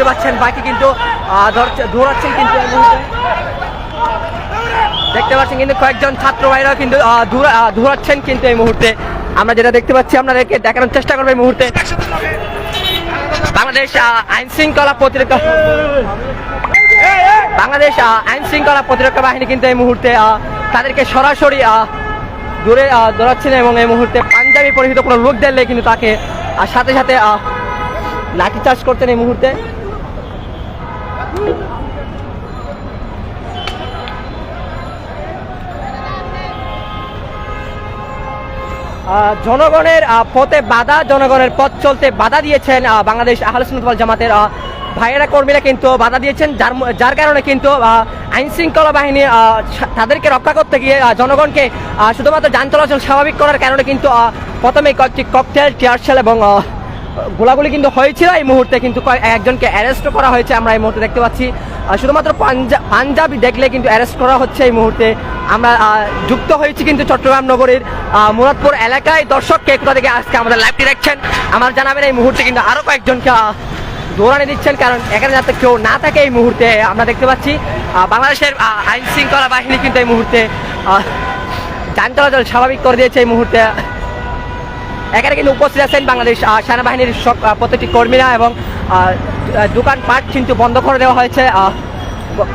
দেখতে পাচ্ছেন বাইকে কিন্তু দৌড়াচ্ছেন কিন্তু দেখতে পাচ্ছেন কিন্তু কয়েকজন ছাত্র ভাইরাও কিন্তু দৌড়াচ্ছেন কিন্তু এই মুহূর্তে। আমরা যেটা দেখতে পাচ্ছি আপনাদেরকে দেখানোর চেষ্টা করব এই মুহূর্তে। বাংলাদেশ আইন শৃঙ্খলা প্রতিরক্ষা বাংলাদেশ আইন শৃঙ্খলা প্রতিরক্ষা বাহিনী কিন্তু এই মুহূর্তে তাদেরকে সরাসরি দূরে দৌড়াচ্ছেন এবং এই মুহূর্তে পাঞ্জাবি পরিহিত কোনো লোক দেখলে কিন্তু তাকে সাথে সাথে আহ, লাঠিচার্জ করতেন এই মুহূর্তে। জনগণের পথে বাধা, জনগণের পথ চলতে বাধা দিয়েছেন বাংলাদেশ আহলে সুন্নাত জামাতের ভাইয়েরা, কর্মীরা কিন্তু বাধা দিয়েছেন, যার যার কারণে কিন্তু আইন শৃঙ্খলা বাহিনী তাদেরকে রক্ষা করতে গিয়ে জনগণকে শুধুমাত্র যান চলাচল স্বাভাবিক করার কারণে কিন্তু প্রথমে কয়েকটি ককটেল টিয়ারশেল এবং গোলাগুলি কিন্তু হয়েছিল। এই মুহূর্তে কিন্তু একজনকে অ্যারেস্ট করা হয়েছে, আমরা এই মুহূর্তে দেখতে পাচ্ছি। শুধুমাত্র পাঞ্জা- পাঞ্জাবি দেখলে কিন্তু অ্যারেস্ট করা হচ্ছে এই মুহূর্তে। আমরা যুক্ত হয়েছি কিন্তু চট্টগ্রাম নগরীর মুরাদপুর এলাকায়। দর্শককে কোথা থেকে আজকে আমাদের লাইভটি দেখছেন। আমার জানাবেন এই মুহূর্তে কিন্তু আরও কয়েকজনকে দৌড়ানি দিচ্ছেন, কারণ এখানে যাতে কেউ না থাকে এই মুহূর্তে, আমরা দেখতে পাচ্ছি বাংলাদেশের আইন শৃঙ্খলা বাহিনী কিন্তু এই মুহূর্তে যান চলাচল স্বাভাবিক করে দিয়েছে এই মুহূর্তে। এখানে কিন্তু উপস্থিত আছেন বাংলাদেশ সেনাবাহিনীর প্রত্যেকটি কর্মীরা এবং দোকানপাট কিন্তু বন্ধ করে দেওয়া হয়েছে।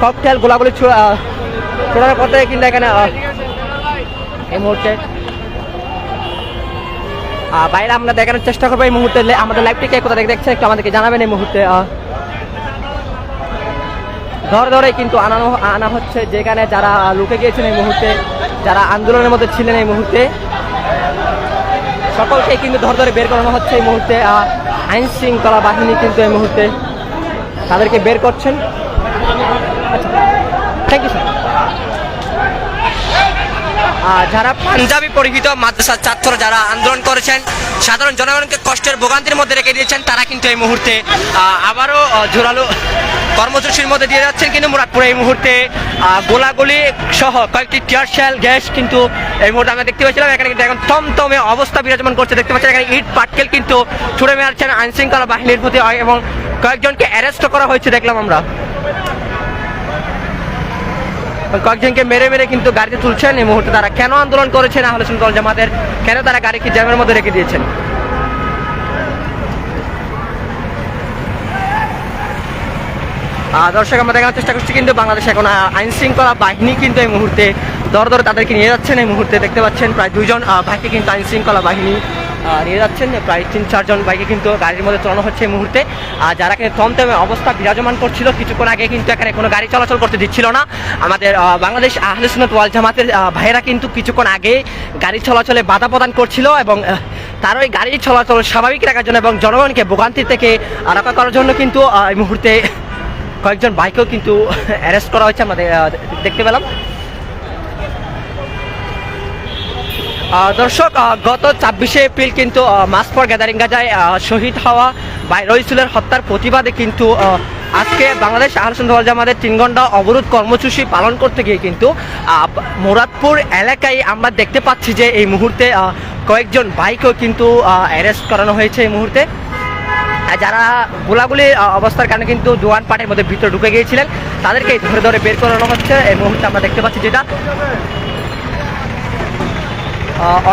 ককটেল গোলাগুলি ছোড়ানোর পর থেকে কিন্তু এখানে এই মুহূর্তে বাইরে আমরা দেখানোর চেষ্টা করব। এই মুহূর্তে আমাদের লাইভটিকে কোথা থেকে দেখছেন একটু আমাদেরকে জানাবেন এই মুহূর্তে ধরে ধরে কিন্তু আনানো আনা হচ্ছে। যেখানে যারা লুকে গিয়েছেন এই মুহূর্তে, যারা আন্দোলনের মধ্যে ছিলেন এই মুহূর্তে সকলকে কিন্তু ধর ধরে বের করানো হচ্ছে এই মুহূর্তে আইন শৃঙ্খলা বাহিনী কিন্তু এই মুহূর্তে তাদেরকে বের করছেন। থ্যাংক ইউ স্যার যারা পাঞ্জাবি পরিহিত মাদ্রাসার ছাত্র যারা আন্দোলন করেছেন, সাধারণ জনগণকে কষ্টের ভোগান্তির মধ্যে রেখে দিয়েছেন, তারা কিন্তু এই মুহূর্তে আবারও জোরালো কর্মসূচির মধ্যে দিয়ে যাচ্ছেন কিন্তু মুরাদপুরে এই মুহূর্তে গোলাগুলি সহ কয়েকটি টিয়ার শেল, গ্যাস কিন্তু এই মুহূর্তে আমরা দেখতে পাচ্ছিলাম। এখানে কিন্তু এখন থমথমে অবস্থা বিরাজমান করছে, দেখতে পাচ্ছেন এখানে ইট, পাটকেল কিন্তু ছুড়ে মারছেন আইন শৃঙ্খলা বাহিনীর প্রতি এবং কয়েকজনকে অ্যারেস্ট করা হয়েছে দেখলাম আমরা। কয়েকজনকে মেরে মেরে কিন্তু গাড়িতে তুলছেন, এই মুহূর্তে তারা কেন আন্দোলন করেছেন আহলে ওয়াল জামাতের, কেন তারা গাড়িকে জ্যামের মধ্যে রেখে দিয়েছেন? দর্শক, আমরা দেখানোর চেষ্টা করছি কিন্তু বাংলাদেশে এখন আইন শৃঙ্খলা বাহিনী কিন্তু এই মুহূর্তে দর দরে তাদেরকে নিয়ে যাচ্ছেন। এই মুহূর্তে দেখতে পাচ্ছেন প্রায় দুজন ভাইকে কিন্তু আইন শৃঙ্খলা বাহিনী নিয়ে যাচ্ছেন। প্রায় তিন, চারজন বাইকে কিন্তু গাড়ির মধ্যে চলানো হচ্ছে এই মুহূর্তে। আর যারা কিন্তু থমথমে অবস্থা বিরাজমান করছিল, কিছুক্ষণ আগে কিন্তু এখানে কোনো গাড়ি চলাচল করতে দিচ্ছিল না। আমাদের বাংলাদেশ আহলে সুন্নাত ওয়াল জামাতের ভাইয়েরা কিন্তু কিছুক্ষণ আগে গাড়ি চলাচলে বাধা প্রদান করছিল এবং তার ওই গাড়ি চলাচল স্বাভাবিক রাখার জন্য এবং জনগণকে ভোগান্তি থেকে রক্ষা করার জন্য কিন্তু এই মুহূর্তে কয়েকজন বাইকও কিন্তু অ্যারেস্ট করা হয়েছে আমাদের দেখতে পেলাম। দর্শক গত ছাব্বিশে এপ্রিল কিন্তু মাসপর গ্যাদারিং গাজায় শহীদ হওয়া রইসুলের হত্যার প্রতিবাদে কিন্তু আজকে বাংলাদেশ আহসান দল জামাতের তিন ঘণ্টা অবরোধ কর্মসূচি পালন করতে গিয়ে কিন্তু মুরাদপুর এলাকায় আমরা দেখতে পাচ্ছি যে এই মুহূর্তে কয়েকজন বাইকও কিন্তু অ্যারেস্ট করানো হয়েছে এই মুহূর্তে। যারা গোলাগুলি অবস্থার কারণে কিন্তু জোয়ান পাটের মধ্যে ভিতরে ঢুকে গিয়েছিলেন, তাদেরকে ধরে ধরে বের করানো হচ্ছে। এই মুহূর্তে আমরা দেখতে পাচ্ছি যেটা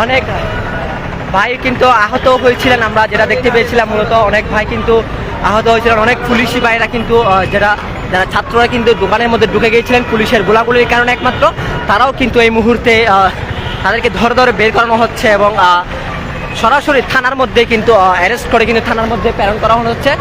অনেক ভাই কিন্তু আহত হয়েছিলেন আমরা যেটা দেখতে পেয়েছিলাম মূলত, অনেক ভাই কিন্তু আহত হয়েছিলেন, অনেক পুলিশি ভাইরা কিন্তু যারা যারা ছাত্ররা কিন্তু দোকানের মধ্যে ঢুকে গিয়েছিলেন পুলিশের গোলাগুলির কারণে একমাত্র, তারাও কিন্তু এই মুহূর্তে তাদেরকে ধরে ধরে বের করানো হচ্ছে এবং সরাসরি থানার মধ্যে কিন্তু অ্যারেস্ট করে কিন্তু থানার মধ্যে প্রেরণ করা হচ্ছে।